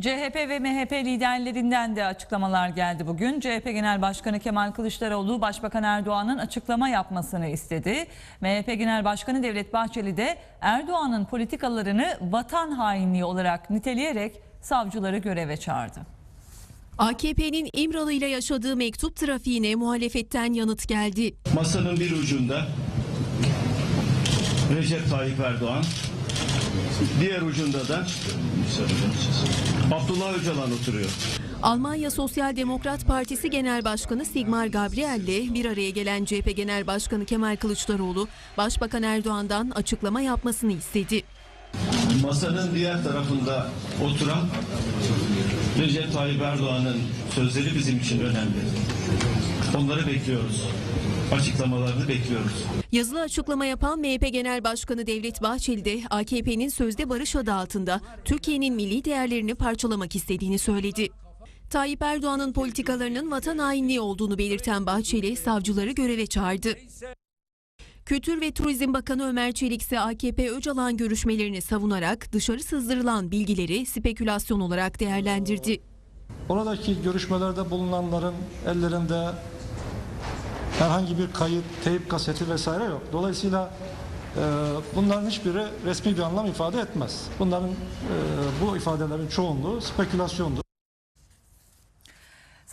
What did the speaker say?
CHP ve MHP liderlerinden de açıklamalar geldi bugün. CHP Genel Başkanı Kemal Kılıçdaroğlu Başbakan Erdoğan'ın açıklama yapmasını istedi. MHP Genel Başkanı Devlet Bahçeli de Erdoğan'ın politikalarını vatan hainliği olarak niteleyerek savcıları göreve çağırdı. AKP'nin İmralı ile yaşadığı mektup trafiğine muhalefetten yanıt geldi. Masanın bir ucunda Recep Tayyip Erdoğan, diğer ucunda da Abdullah Öcalan oturuyor. Almanya Sosyal Demokrat Partisi Genel Başkanı Sigmar Gabriel ile bir araya gelen CHP Genel Başkanı Kemal Kılıçdaroğlu, Başbakan Erdoğan'dan açıklama yapmasını istedi. Masanın diğer tarafında oturan Recep Tayyip Erdoğan'ın sözleri bizim için önemli. Onları bekliyoruz. Açıklamalarını bekliyoruz. Yazılı açıklama yapan MHP Genel Başkanı Devlet Bahçeli de AKP'nin sözde barış adı altında Türkiye'nin milli değerlerini parçalamak istediğini söyledi. Tayyip Erdoğan'ın politikalarının vatan hainliği olduğunu belirten Bahçeli savcıları göreve çağırdı. Kültür ve Turizm Bakanı Ömer Çelik ise AKP Öcalan görüşmelerini savunarak dışarı sızdırılan bilgileri spekülasyon olarak değerlendirdi. Oradaki görüşmelerde bulunanların ellerinde herhangi bir kayıt, teyip kaseti vesaire yok. Dolayısıyla e, bunların hiçbiri resmi bir anlam ifade etmez. Bunların e, bu ifadelerin çoğunluğu spekülasyondur.